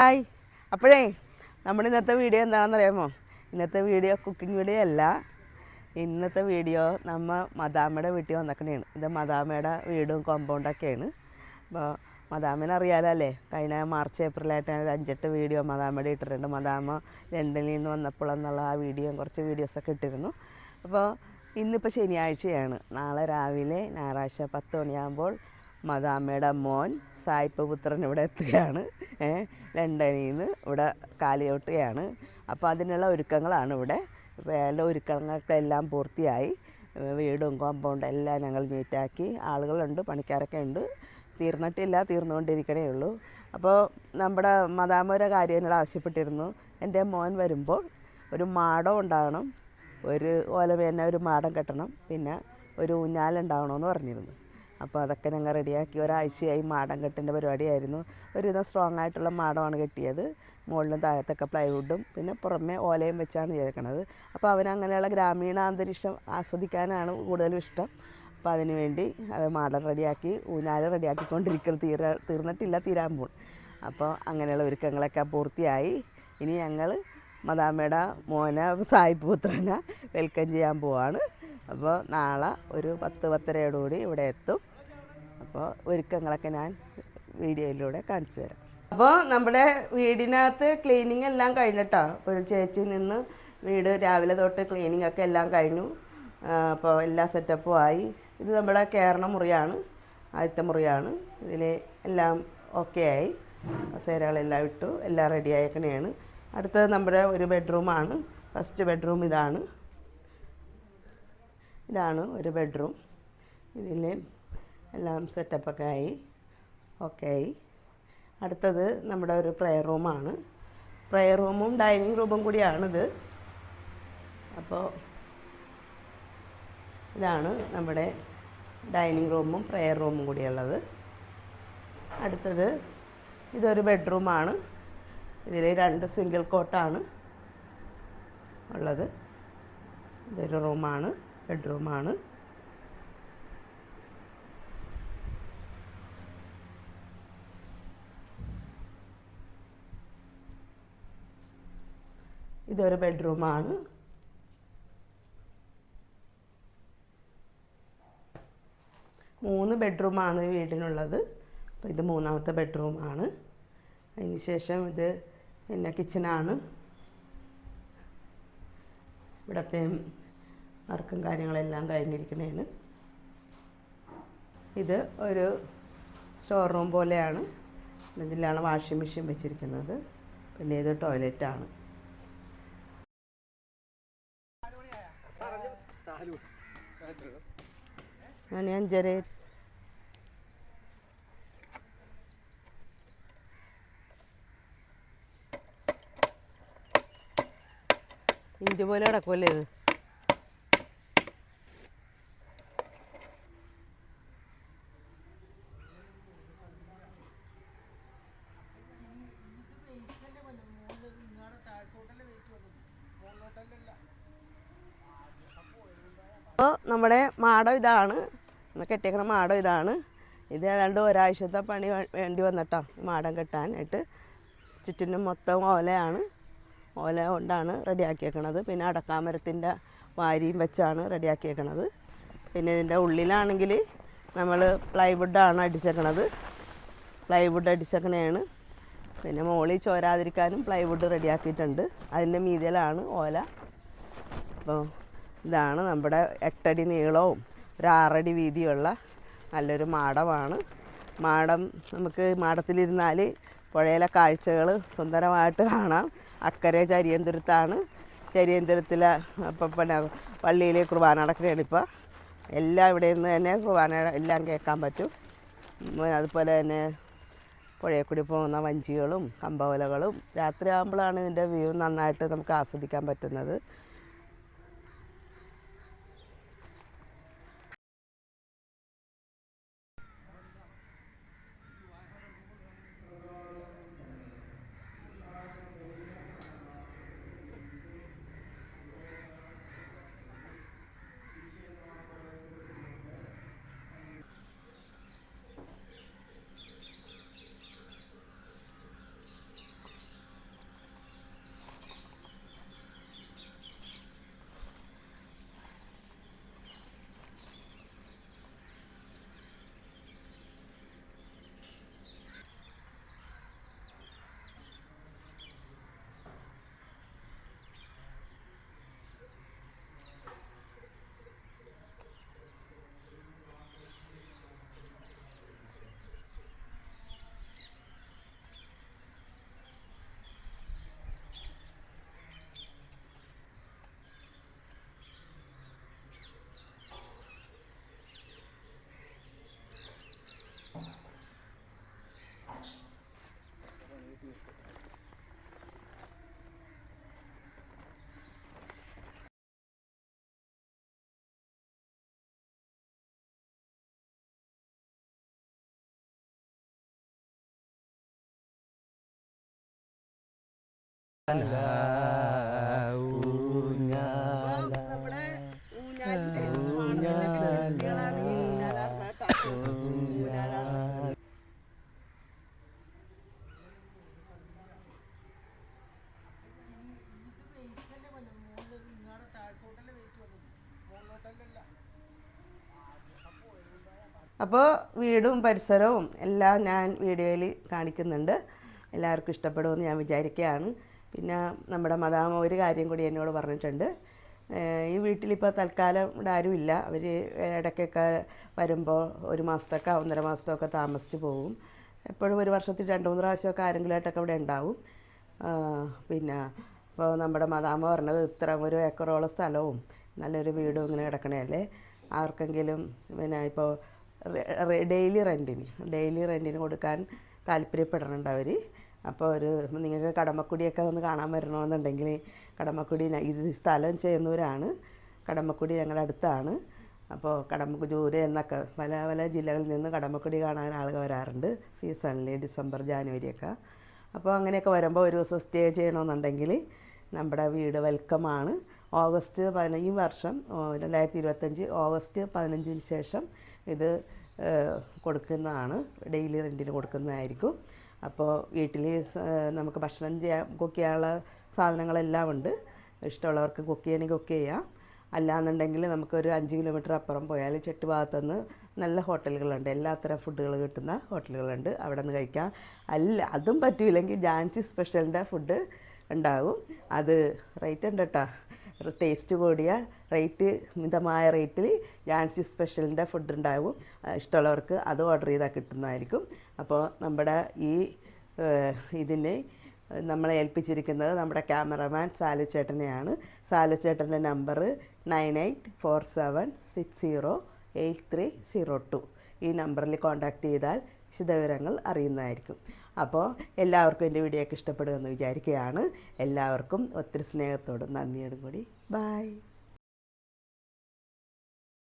Hi അപ്പോഴേ നമ്മുടെ ഇന്നത്തെ വീഡിയോ എന്താണെന്ന് അറിയാമോ ഇന്നത്തെ വീഡിയോ കുക്കിംഗ് വീഡിയോ അല്ല. ഇന്നത്തെ വീഡിയോ നമ്മൾ മദാമയുടെ വീട്ടിൽ വന്നേക്കണേണ്. ഇത് മദാമയുടെ വീടും കോമ്പൗണ്ടൊക്കെയാണ് അപ്പോൾ മദാമിനെ അറിയാലോ അല്ലേ? കഴിഞ്ഞ മാർച്ച് ഏപ്രിലായിട്ട് ഞാൻ ഒരു അഞ്ചെട്ട് വീഡിയോ മദാമയുടെ ഇട്ടിട്ടുണ്ട്. മദാമ ലണ്ടനിൽ നിന്ന് വന്നപ്പോൾ എന്നുള്ള ആ വീഡിയോ കുറച്ച് വീഡിയോസൊക്കെ ഇട്ടിരുന്നു. അപ്പോൾ ഇന്നിപ്പോൾ ശനിയാഴ്ചയാണ്. നാളെ രാവിലെ ഞായറാഴ്ച പത്ത് മണിയാകുമ്പോൾ മദാമ്മയുടെ മോൻ സായിപ്പപുത്രൻ ഇവിടെ എത്തുകയാണ്. ലണ്ടനിൽ നിന്ന് ഇവിടെ കാലിയോട്ടുകയാണ് അപ്പോൾ അതിനുള്ള ഒരുക്കങ്ങളാണ് ഇവിടെ. എല്ലാ ഒരുക്കങ്ങളെല്ലാം പൂർത്തിയായി. വീടും കോമ്പൗണ്ടും എല്ലാം ഞങ്ങൾ നീറ്റാക്കി. ആളുകളുണ്ട് പണിക്കാരൊക്കെ ഉണ്ട് തീർന്നിട്ടില്ല തീർന്നുകൊണ്ടിരിക്കണേ ഉള്ളൂ. അപ്പോൾ നമ്മുടെ മദാമ്മയുടെ കാര്യം എന്നോട് ആവശ്യപ്പെട്ടിരുന്നു. എന്റെ മോൻ വരുമ്പോൾ ഒരു മാടം ഉണ്ടാകണം ഒരു ഓലവേന ഒരു മാടം കെട്ടണം. പിന്നെ ഒരു ഊഞ്ഞാലുണ്ടാവണമെന്ന് പറഞ്ഞിരുന്നു. അപ്പോൾ അതൊക്കെ ഞങ്ങൾ റെഡിയാക്കി. ഒരാഴ്ചയായി മാടം കെട്ടിന്റെ പരിപാടിയായിരുന്നു. ഒരുവിധം സ്ട്രോങ് ആയിട്ടുള്ള മാടമാണ് കെട്ടിയത്. മുകളിലും താഴത്തൊക്കെ പ്ലൈവുഡും പിന്നെ പുറമേ ഓലയും വെച്ചാണ് ചേർക്കണത് അപ്പോൾ അവനങ്ങനെയുള്ള ഗ്രാമീണ അന്തരീക്ഷം ആസ്വദിക്കാനാണ് കൂടുതലും ഇഷ്ടം. അപ്പോൾ അതിന് വേണ്ടി അത് മാടം റെഡിയാക്കി ഊഞ്ഞാൽ റെഡിയാക്കിക്കൊണ്ടിരിക്കുന്നത് തീര തീർന്നിട്ടില്ല തീരാൻ പോകും അപ്പോൾ അങ്ങനെയുള്ള ഒരുക്കങ്ങളൊക്കെ പൂർത്തിയായി. ഇനി ഞങ്ങൾ മദാമയുടെ മോനെ സായിപുത്രനെ വെൽക്കം ചെയ്യാൻ പോവാണ്. അപ്പോൾ നാളെ ഒരു പത്ത് പത്തരയോടുകൂടി ഇവിടെ എത്തും. അപ്പോൾ ഒരുക്കങ്ങളൊക്കെ ഞാൻ വീഡിയോയിലൂടെ കാണിച്ചു തരാം. അപ്പോൾ നമ്മുടെ വീടിനകത്ത് ക്ലീനിങ് എല്ലാം കഴിഞ്ഞിട്ടോ? ഒരു ചേച്ചി നിന്ന് വീട് രാവിലെ തൊട്ട് ക്ലീനിങ് ഒക്കെ എല്ലാം കഴിഞ്ഞു. അപ്പോൾ എല്ലാ സെറ്റപ്പും ആയി. ഇത് നമ്മുടെ കേരള മുറിയാണ് ആദ്യത്തെ മുറിയാണ്. ഇതിൽ എല്ലാം ഓക്കെ ആയി. കസേരകളെല്ലാം ഇട്ടു എല്ലാം റെഡി ആയേക്കണേണ്. അടുത്തത് നമ്മുടെ ഒരു ബെഡ്റൂമാണ് ഫസ്റ്റ് ബെഡ്റൂം ഇതാണ്. ഇതാണ് ഒരു ബെഡ്റൂം ഇതിൽ എല്ലാം സെറ്റപ്പൊക്കെ ആയി ഓക്കെ. ആയി അടുത്തത് നമ്മുടെ ഒരു പ്രെയർ റൂമാണ് പ്രെയർ റൂമും ഡൈനിങ് റൂമും കൂടിയാണിത്. അപ്പോൾ ഇതാണ് നമ്മുടെ ഡൈനിങ് റൂമും പ്രെയർ റൂമും കൂടിയുള്ളത്. അടുത്തത് ഇതൊരു ബെഡ്റൂമാണ് ഇതിൽ രണ്ട് സിംഗിൾ കോട്ടാണ് ഉള്ളത്. ഇതൊരു റൂമാണ് ബെഡ്റൂമാണ് ഇതൊരു ബെഡ്റൂമാണ്. മൂന്ന് ബെഡ്റൂമാണ് വീടിനുള്ളത്. അപ്പോൾ ഇത് മൂന്നാമത്തെ ബെഡ്റൂമാണ്. അതിന് ശേഷം ഇത് പിന്നെ കിച്ചനാണ്. ഇവിടുത്തെ വർക്കും കാര്യങ്ങളെല്ലാം കഴിഞ്ഞിരിക്കുന്നതാണ് ഇത് ഒരു സ്റ്റോർ റൂം പോലെയാണ്. ഇതിലാണ് വാഷിംഗ് മെഷീൻ വെച്ചിരിക്കുന്നത്. പിന്നെ ഇത് ടോയ്ലറ്റാണ്. മണി അഞ്ചര ഇഞ്ചി പോലെ കിടക്കുമല്ലേ ഇത് അപ്പോൾ നമ്മുടെ മാടം ഇതാണ്. നമ്മൾ കെട്ടിയേക്കുന്ന മാടം ഇതാണ്. ഇത് ഏതാണ്ട് ഒരാഴ്ചത്തെ പണി വേണ്ടി വന്നിട്ടോ മാടം കെട്ടാനായിട്ട്. ചുറ്റിനും മൊത്തം ഓലയാണ്. ഓല കൊണ്ടാണ് റെഡിയാക്കിയേക്കണത്. പിന്നെ അടക്കാമരത്തിന്റെ വാരിയും വെച്ചാണ് റെഡിയാക്കിയേക്കണത്. പിന്നെ ഇതിന്റെ ഉള്ളിലാണെങ്കിൽ നമ്മൾ പ്ലൈവുഡാണ് അടിച്ചേക്കണത്. പ്ലൈവുഡ് അടിച്ചേക്കണയാണ് പിന്നെ മോളിൽ ചോരാതിരിക്കാനും പ്ലൈവുഡ് റെഡിയാക്കിയിട്ടുണ്ട്. അതിന്റെ മീതിയിലാണ് ഓല. അപ്പോൾ ഇതാണ് നമ്മുടെ എട്ടടി നീളവും ഒരു ആറടി വീതിയുള്ള നല്ലൊരു മാടമാണ്. മാടം നമുക്ക് മാടത്തിലിരുന്നാൽ പുഴയിലെ കാഴ്ചകൾ സുന്ദരമായിട്ട് കാണാം. അക്കരെ ചരിയന്തുരത്താണ് ചരിയന്തുരത്തിലെ ഇപ്പം പിന്നെ പള്ളിയിൽ കുർബാന നടക്കുകയാണ് ഇപ്പോൾ എല്ലാം ഇവിടെ നിന്ന് തന്നെ കുർബാന എല്ലാം കേൾക്കാൻ പറ്റും. അതുപോലെ തന്നെ പുഴയിൽ പോകുന്ന വഞ്ചികളും കമ്പവലകളും രാത്രിയാകുമ്പോഴാണ് ഇതിന്റെ വ്യൂ നന്നായിട്ട് നമുക്ക് ആസ്വദിക്കാൻ പറ്റുന്നത്. അപ്പോൾ വീടും പരിസരവും എല്ലാം ഞാൻ വീഡിയോയിൽ കാണിക്കുന്നുണ്ട്. എല്ലാവർക്കും ഇഷ്ടപ്പെടുമെന്ന് ഞാൻ വിചാരിക്കുകയാണ്. പിന്നെ നമ്മുടെ മദാമ ഒരു കാര്യം കൂടി എന്നോട് പറഞ്ഞിട്ടുണ്ട്. ഈ വീട്ടിലിപ്പോൾ തൽക്കാലം ഇവിടെ ആരുമില്ല അവർ ഇടയ്ക്കൊക്കെ വരുമ്പോൾ ഒരു മാസത്തൊക്കെ ഒന്നര മാസത്തൊക്കെ താമസിച്ച് പോകും എപ്പോഴും ഒരു വർഷത്തിൽ രണ്ട് മൂന്ന് പ്രാവശ്യമൊക്കെ ആരെങ്കിലുമായിട്ടൊക്കെ ഇവിടെ ഉണ്ടാവും. പിന്നെ ഇപ്പോൾ നമ്മുടെ മദാമ പറഞ്ഞത് ഇത്ര ഒരു ഏക്കറോളം സ്ഥലവും നല്ലൊരു വീടും ഇങ്ങനെ കിടക്കണേല്ലേ ആർക്കെങ്കിലും പിന്നെ ഇപ്പോൾ ഡെയിലി റെന്റിന് ഡെയിലി റെന്റിന് കൊടുക്കാൻ താല്പര്യപ്പെടണുണ്ട് അവർ. അപ്പോൾ ഒരു നിങ്ങൾക്ക് കടമക്കുടിയൊക്കെ ഒന്ന് കാണാൻ വരണമെന്നുണ്ടെങ്കിൽ കടമക്കുടി ഇത് സ്ഥലം ചെയ്യുന്നവരാണ്. കടമക്കുടി ഞങ്ങളുടെ അടുത്താണ്. അപ്പോൾ കടമക്കുടി ദൂരെ എന്നൊക്കെ പല പല ജില്ലകളിൽ നിന്ന് കടമക്കുടി കാണാൻ ആളുകൾ വരാറുണ്ട്. സീസണിൽ ഡിസംബർ ജാനുവരിയൊക്കെ. അപ്പോൾ അങ്ങനെയൊക്കെ വരുമ്പോൾ ഒരു ദിവസം സ്റ്റേ ചെയ്യണമെന്നുണ്ടെങ്കിൽ നമ്മുടെ വീട് വെൽക്കമാണ്. ഓഗസ്റ്റ് പതിന ഈ വർഷം രണ്ടായിരത്തി ഇരുപത്തഞ്ച് ഓഗസ്റ്റ് പതിനഞ്ചിന് ശേഷം ഇത് കൊടുക്കുന്നതാണ്. ഡെയിലി റെന്റിന് കൊടുക്കുന്നതായിരിക്കും. അപ്പോൾ വീട്ടിൽ നമുക്ക് ഭക്ഷണം ചെയ്യാൻ കുക്ക് ചെയ്യാനുള്ള സാധനങ്ങളെല്ലാം ഉണ്ട്. ഇഷ്ടമുള്ളവർക്ക് കുക്ക് ചെയ്യണമെങ്കിൽ കുക്ക് ചെയ്യാം. അല്ലാന്നുണ്ടെങ്കിൽ നമുക്കൊരു അഞ്ച് കിലോമീറ്റർ അപ്പുറം പോയാൽ ചുറ്റുഭാഗത്തുനിന്ന് നല്ല ഹോട്ടലുകളുണ്ട്. എല്ലാത്തരം ഫുഡുകൾ കിട്ടുന്ന ഹോട്ടലുകളുണ്ട്. അവിടെ നിന്ന് കഴിക്കാം. അല്ല അതും പറ്റില്ലെങ്കിൽ ജാൻസി സ്പെഷ്യലിന്റെ ഫുഡ് ഉണ്ടാകും അത് റേറ്റ് ഉണ്ട് കേട്ടോ ടേസ്റ്റ് കൂടിയ റേറ്റ് മിതമായ റേറ്റിൽ ജാൻസി സ്പെഷ്യലിന്റെ ഫുഡ് ഉണ്ടാവും ഇഷ്ടമുള്ളവർക്ക് അത് ഓർഡർ ചെയ്താൽ കിട്ടുന്നതായിരിക്കും. അപ്പോൾ നമ്മുടെ ഈ ഇതിന് നമ്മളെ ഏൽപ്പിച്ചിരിക്കുന്നത് നമ്മുടെ ക്യാമറമാൻ സാലു ചേട്ടനെയാണ്. സാലു ചേട്ടന്റെ number nine eight four seven six zero eight three zero two ഈ നമ്പറിൽ കോൺടാക്റ്റ് ചെയ്താൽ വിശദവിവരങ്ങൾ അറിയുന്നതായിരിക്കും. അപ്പോൾ എല്ലാവർക്കും എന്റെ വീഡിയോ ഒക്കെ ഇഷ്ടപ്പെടുമെന്ന് വിചാരിക്കുകയാണ്. എല്ലാവർക്കും ഒത്തിരി സ്നേഹത്തോടും നന്ദിയോടും കൂടി. ബായ്